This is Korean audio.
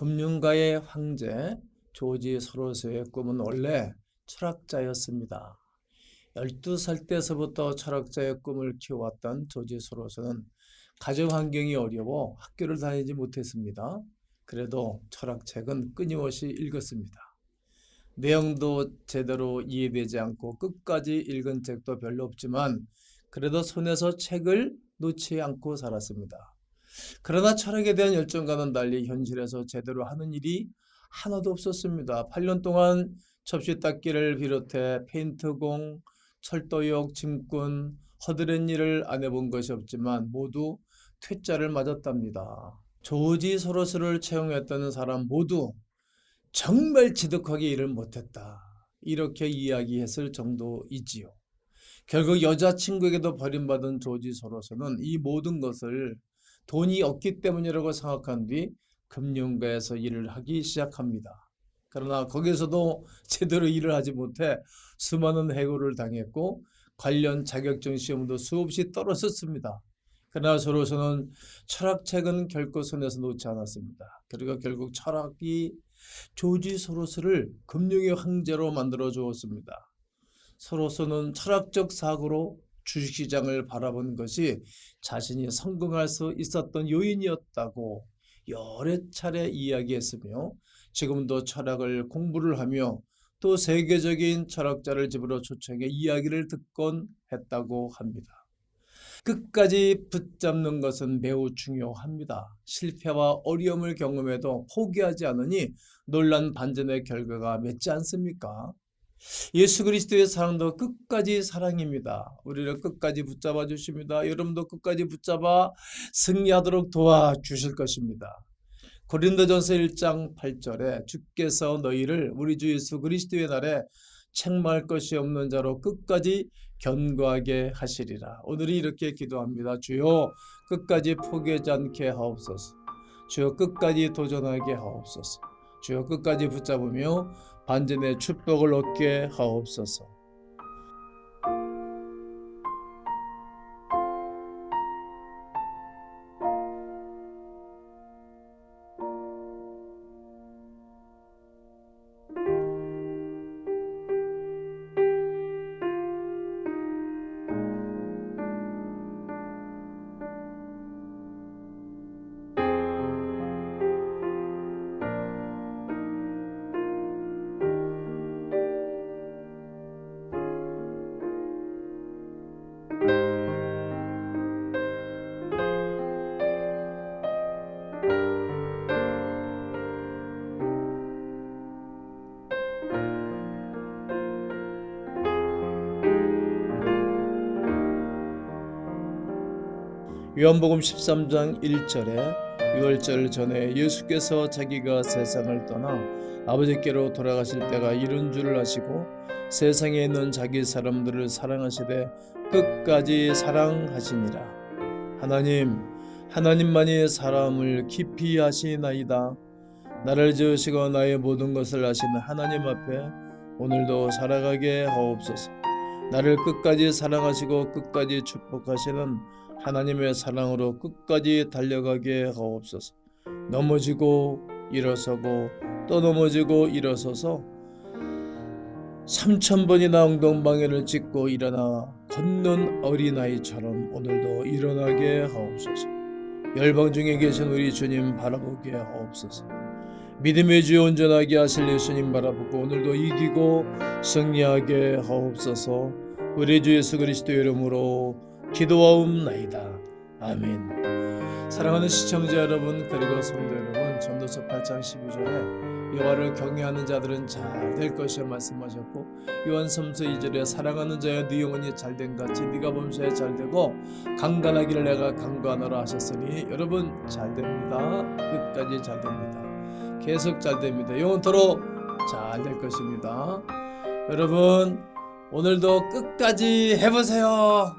금융가의 황제 조지 소로스의 꿈은 원래 철학자였습니다. 12살 때서부터 철학자의 꿈을 키워왔던 조지 소로스는 가정 환경이 어려워 학교를 다니지 못했습니다. 그래도 철학책은 끊임없이 읽었습니다. 내용도 제대로 이해되지 않고 끝까지 읽은 책도 별로 없지만 그래도 손에서 책을 놓지 않고 살았습니다. 그러나 철학에 대한 열정과는 달리 현실에서 제대로 하는 일이 하나도 없었습니다. 8년 동안 접시 닦기를 비롯해 페인트공, 철도역, 짐꾼, 허드렛 일을 안 해본 것이 없지만 모두 퇴짜를 맞았답니다. 조지 소로스를 채용했던 사람 모두 정말 지독하게 일을 못했다. 이렇게 이야기했을 정도이지요. 결국 여자친구에게도 버림받은 조지 소로스는 이 모든 것을 돈이 없기 때문이라고 생각한 뒤 금융가에서 일을 하기 시작합니다. 그러나 거기서도 제대로 일을 하지 못해 수많은 해고를 당했고 관련 자격증 시험도 수없이 떨어졌습니다. 그러나 소로스는 철학책은 결코 손에서 놓지 않았습니다. 그리고 결국 철학이 조지 소로스를 금융의 황제로 만들어 주었습니다. 소로스는 철학적 사고로 주식시장을 바라본 것이 자신이 성공할 수 있었던 요인이었다고 여러 차례 이야기했으며 지금도 철학을 공부를 하며 또 세계적인 철학자를 집으로 초청해 이야기를 듣곤 했다고 합니다. 끝까지 붙잡는 것은 매우 중요합니다. 실패와 어려움을 경험해도 포기하지 않으니 놀란 반전의 결과가 맺지 않습니까? 예수 그리스도의 사랑도 끝까지 사랑입니다. 우리를 끝까지 붙잡아 주십니다. 여러분도 끝까지 붙잡아 승리하도록 도와주실 것입니다. 고린도전서 1장 8절에 주께서 너희를 우리 주 예수 그리스도의 날에 책망할 것이 없는 자로 끝까지 견고하게 하시리라. 오늘이 이렇게 기도합니다. 주여 끝까지 포기하지 않게 하옵소서. 주여 끝까지 도전하게 하옵소서. 주여 끝까지 붙잡으며 반전의 축복을 얻게 하옵소서. 요한복음 13장 1절에 유월절 전에 예수께서 자기가 세상을 떠나 아버지께로 돌아가실 때가 이른 줄을 아시고 세상에 있는 자기 사람들을 사랑하시되 끝까지 사랑하시니라. 하나님, 하나님만이 사람을 깊이 아시나이다. 나를 지으시고 나의 모든 것을 아시는 하나님 앞에 오늘도 살아가게 하옵소서. 나를 끝까지 사랑하시고 끝까지 축복하시는 하나님의 사랑으로 끝까지 달려가게 하옵소서. 넘어지고 일어서고 또 넘어지고 일어서서 삼천 번이나 엉덩방해를 찍고 일어나 걷는 어린아이처럼 오늘도 일어나게 하옵소서. 열방 중에 계신 우리 주님 바라보게 하옵소서. 믿음의 주여 온전하게 하실 예수님 바라보고 오늘도 이기고 승리하게 하옵소서. 우리 주 예수 그리스도 이름으로 기도하옵나이다. 아멘. 사랑하는 시청자 여러분 그리고 성도 여러분 전도서 8장 12절에 여호와를 경외하는 자들은 잘 될 것이라 말씀하셨고 요한섬서 2절에 사랑하는 자여 네 영혼이 잘된 같이 네가 범사에 잘되고 강간하기를 내가 강간하라 하셨으니 여러분 잘됩니다. 끝까지 잘됩니다. 계속 잘 됩니다. 영원토록 잘 될 것입니다. 여러분 오늘도 끝까지 해보세요.